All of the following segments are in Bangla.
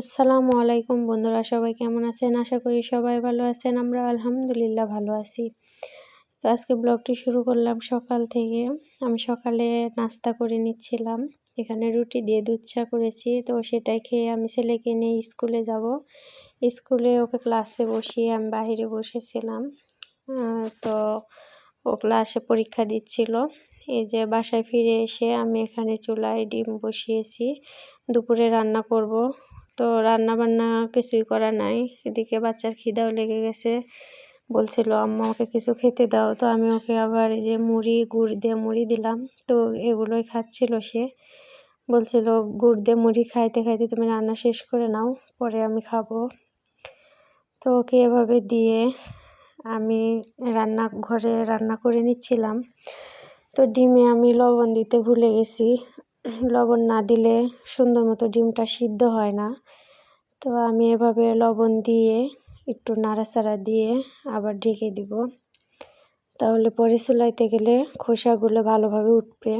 আসসালামু আলাইকুম বন্ধুরা, সবাই কেমন আছেন? আশা করি সবাই ভালো আছেন, আমরা আলহামদুলিল্লাহ ভালো আছি। তো আজকে ব্লগটি শুরু করলাম সকাল থেকে। আমি সকালে নাস্তা করে নিচ্ছিলাম, এখানে রুটি দিয়ে দুধ করেছি। তো সেটাই খেয়ে আমি ছেলেকে নিয়ে স্কুলে যাব। স্কুলে ওকে ক্লাসে বসিয়ে আমি বাহিরে বসেছিলাম। তো ও ক্লাসে পরীক্ষা দিচ্ছিল। এই যে বাসায় ফিরে এসে আমি এখানে চুলায় ডিম বসিয়েছি। দুপুরে রান্না করব। তো রান্না বান্না কিছুই করা নাই। এদিকে বাচ্চার খিদাও লেগে গেছে। বলছিল, আম্মা, ওকে কিছু খেতে দাও। তো আমি ওকে আবার এই যে মুড়ি, গুড় দিয়ে মুড়ি দিলাম। তো এগুলোই খাচ্ছিল সে। বলছিল, গুড় দিয়ে মুড়ি খাইতে খাইতে তুমি রান্না শেষ করে নাও, পরে আমি খাব। তো ওকে এভাবে দিয়ে আমি রান্না, ঘরে রান্না করে নিচ্ছিলাম। তো ডিমে আমি লবণ দিতে ভুলে গেছি। লবণ না দিলে সুন্দর মতো ডিমটা সিদ্ধ হয় না। তো আমি এভাবে লবণ দিয়ে একটু নাড়াচাড়া দিয়ে আবার ঢেকে দিব। তাহলে পরে চুলাইতে গেলে খোসাগুলো ভালোভাবে উঠবে।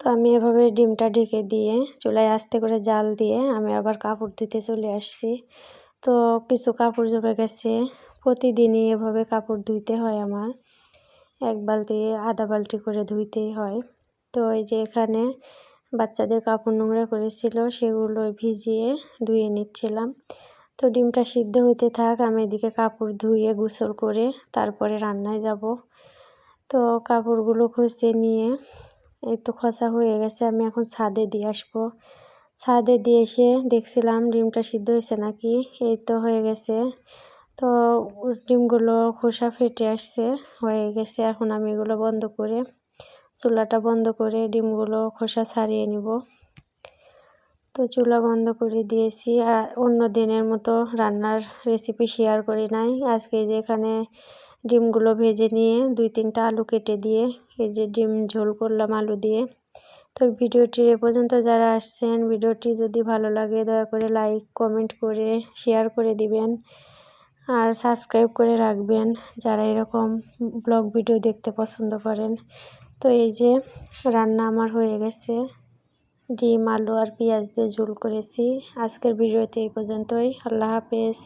তো আমি এভাবে ডিমটা ঢেকে দিয়ে চুলায় আস্তে করে জাল দিয়ে আমি আবার কাপড় ধুতে চলে আসছি। তো কিছু কাপড় জমে গেছে, প্রতিদিনই এভাবে কাপড় ধুইতে হয় আমার। এক বালতি আধা বালতি করে ধুইতেই হয়। তো এই যে এখানে বাচ্চাদের কাপড় নোংরা করেছিল, সেগুলো ভিজিয়ে ধুয়ে নিচ্ছিলাম। তো ডিমটা সিদ্ধ হইতে থাক, আমি এদিকে কাপড় ধুয়ে গোসল করে তারপরে রান্নায় যাব। তো কাপড়গুলো খসে নিয়ে এই তো খসা হয়ে গেছে, আমি এখন ছাদে দিয়ে আসব। ছাদে দিয়ে এসে দেখছিলাম ডিমটা সিদ্ধ হয়েছে নাকি, এই তো হয়ে গেছে। তো ডিমগুলো খোসা ফেটে আসছে, হয়ে গেছে, এখন আমি এগুলো বন্ধ করে চুলাটা বন্ধ করে ডিমগুলো খোসা ছাড়িয়ে নিব। তো চুলা বন্ধ করে দিয়েছি। আর অন্য দিনের মতো রান্নার রেসিপি শেয়ার করি নাই। আজকে যে এখানে ডিমগুলো ভেজে নিয়ে দুই তিনটা আলু কেটে দিয়ে এই যে ডিম ঝোল করলাম আলু দিয়ে। তো ভিডিওটি এ পর্যন্ত যারা আসছেন, ভিডিওটি যদি ভালো লাগে দয়া করে লাইক কমেন্ট করে শেয়ার করে দিবেন। আর সাবস্ক্রাইব করে রাখবেন যারা এরকম ব্লগ ভিডিও দেখতে পছন্দ করেন। তো এই যে রান্না আমার হয়ে গেছে। ডিম, আলু আর পেঁয়াজ দিয়ে ঝোল করেছি। আজকের ভিডিওতে এই পর্যন্তই। আল্লাহ হাফেজ।